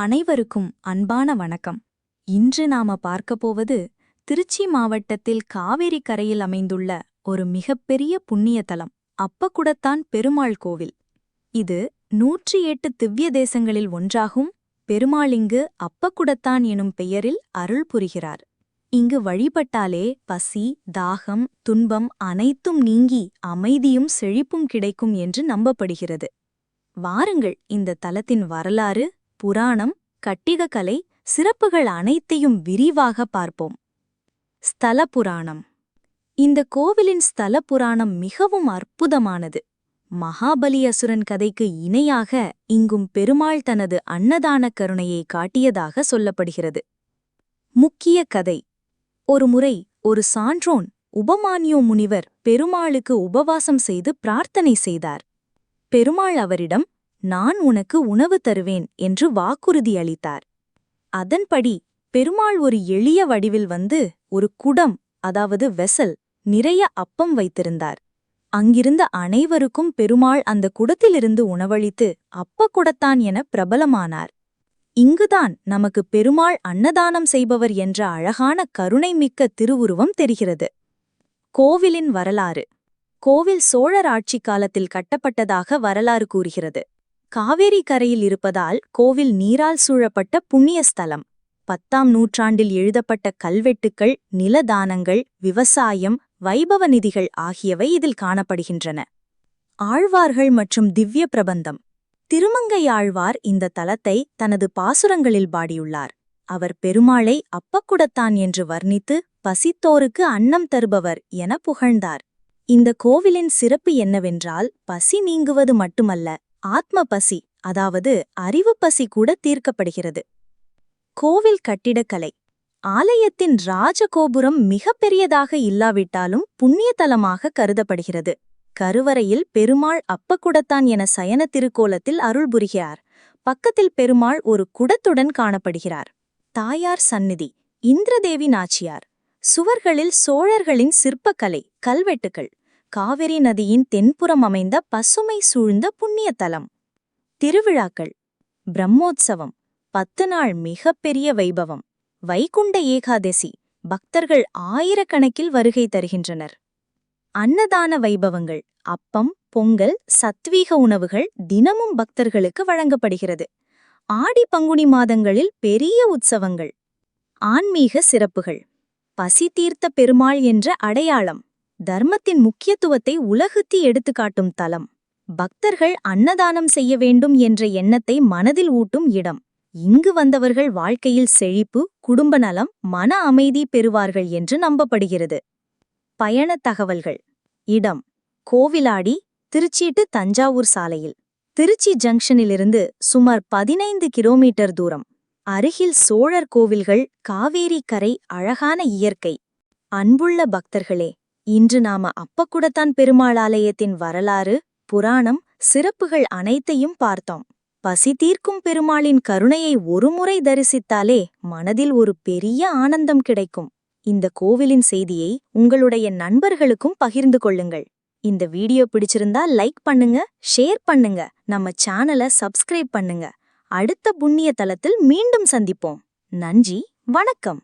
அனைவருக்கும் அன்பான வணக்கம். இன்று நாம பார்க்கப் போவது திருச்சி மாவட்டத்தில் காவேரி கரையில் அமைந்துள்ள ஒரு மிகப்பெரிய புண்ணிய தலம் அப்பக்குடத்தான் பெருமாள் கோவில். இது நூற்றி எட்டு திவ்ய தேசங்களில் ஒன்றாகும் பெருமாளிங்கு அப்பக்குடத்தான் எனும் பெயரில் அருள் புரிகிறார். இங்கு வழிபட்டாலே பசி தாகம் துன்பம் அனைத்தும் நீங்கி அமைதியும் செழிப்பும் கிடைக்கும் என்று நம்பப்படுகிறது. வாருங்கள் இந்த தலத்தின் வரலாறு புராணம் கட்டிடக்கலை சிறப்புகள் அனைத்தையும் விரிவாக பார்ப்போம். ஸ்தல புராணம். இந்த கோவிலின் ஸ்தல புராணம் மிகவும் அற்புதமானது. மகாபலி அசுரன் கதைக்கு இணையாக இங்கும் பெருமாள் தனது அன்னதான கருணையை காட்டியதாக சொல்லப்படுகிறது. முக்கிய கதை. ஒருமுறை ஒரு சான்றோன் உபமானியோ முனிவர் பெருமாளுக்கு உபவாசம் செய்து பிரார்த்தனை செய்தார். பெருமாள் அவரிடம் நான் உனக்கு உணவு தருவேன் என்று வாக்குறுதி அளித்தார். அதன்படி பெருமாள் ஒரு எளிய வடிவில் வந்து ஒரு குடம் அதாவது வெசல் நிறைய அப்பம் வைத்திருந்தார். அங்கிருந்த அனைவருக்கும் பெருமாள் அந்த குடத்திலிருந்து உணவளித்து அப்ப குடத்தான் என பிரபலமானார். இங்குதான் நமக்கு பெருமாள் அன்னதானம் செய்பவர் என்ற அழகான கருணை மிக்க திருவுருவம் தெரிகிறது. கோவிலின் வரலாறு. கோவில் சோழர் ஆட்சிக் காலத்தில் கட்டப்பட்டதாக வரலாறு கூறுகிறது. காவேரி கரையில் இருப்பதால் கோவில் நீரால் சூழப்பட்ட புண்ணிய ஸ்தலம். பத்தாம் நூற்றாண்டில் எழுதப்பட்ட கல்வெட்டுக்கள் நிலதானங்கள் விவசாயம் வைபவ நிதிகள் ஆகியவை இதில் காணப்படுகின்றன. ஆழ்வார்கள் மற்றும் திவ்ய பிரபந்தம். திருமங்கையாழ்வார் இந்த தலத்தை தனது பாசுரங்களில் பாடியுள்ளார். அவர் பெருமாளை அப்பக்குடத்தான் என்று வர்ணித்து பசித்தோருக்கு அன்னம் தருபவர் என புகழ்ந்தார். இந்த கோவிலின் சிறப்பு என்னவென்றால் பசி நீங்குவது மட்டுமல்ல ஆத்ம பசி அதாவது அறிவு பசி கூட தீர்க்கப்படுகிறது. கோவில் கட்டிடக்கலை. ஆலயத்தின் ராஜகோபுரம் மிகப்பெரியதாக இல்லாவிட்டாலும் புண்ணியதலமாக கருதப்படுகிறது. கருவறையில் பெருமாள் அப்பக்குடத்தான் என சயன திருக்கோலத்தில் அருள்புரிகிறார் பக்கத்தில் பெருமாள் ஒரு குடத்துடன் காணப்படுகிறார். தாயார் சந்நிதி. இந்திரதேவி நாச்சியார். சுவர்களில் சோழர்களின் சிற்பக்கலை கல்வெட்டுகள் காவிரி நதியின் தென்புறம் அமைந்த பசுமை சூழ்ந்த புண்ணிய தலம் திருவிழாக்கள். பிரம்மோத்சவம். பத்து நாள் மிகப்பெரிய வைபவம். வைகுண்ட ஏகாதசி. பக்தர்கள் ஆயிரக்கணக்கில் வருகை தருகின்றனர். அன்னதான வைபவங்கள். அப்பம் பொங்கல் சத்வீக உணவுகள் தினமும் பக்தர்களுக்கு வழங்கப்படுகிறது. ஆடி பங்குனி மாதங்களில் பெரிய உற்சவங்கள். ஆன்மீக சிறப்புகள். பசி தீர்த்த பெருமாள் என்ற அடையாளம். தர்மத்தின் முக்கியத்துவத்தை உலகுத்தி எடுத்துக்காட்டும் தலம். பக்தர்கள் அன்னதானம் செய்ய வேண்டும் என்ற எண்ணத்தை மனதில் ஊட்டும் இடம். இங்கு வந்தவர்கள் வாழ்க்கையில் செழிப்பு குடும்ப நலம் மன அமைதி பெறுவார்கள் என்று நம்பப்படுகிறது. பயண தகவல்கள். இடம். கோவிலாடி திருச்சீட்டு தஞ்சாவூர் சாலையில். திருச்சி ஜங்ஷனிலிருந்து சுமார் பதினைந்து கிலோமீட்டர் தூரம். அருகில் சோழர் கோவில்கள் காவேரி கரை அழகான இயற்கை. அன்புள்ள பக்தர்களே இன்று நாம அப்பக்குடத்தான் பெருமாளாலயத்தின் வரலாறு புராணம் சிறப்புகள் அனைத்தையும் பார்த்தோம். பசி தீர்க்கும் பெருமாளின் கருணையை ஒருமுறை தரிசித்தாலே மனதில் ஒரு பெரிய ஆனந்தம் கிடைக்கும். இந்த கோவிலின் செய்தியை உங்களுடைய நண்பர்களுக்கும் பகிர்ந்து கொள்ளுங்கள். இந்த வீடியோ பிடிச்சிருந்தா லைக் பண்ணுங்க ஷேர் பண்ணுங்க நம்ம சேனலை சப்ஸ்கிரைப் பண்ணுங்க. அடுத்த புண்ணிய தலத்தில் மீண்டும் சந்திப்போம். நன்றி வணக்கம்.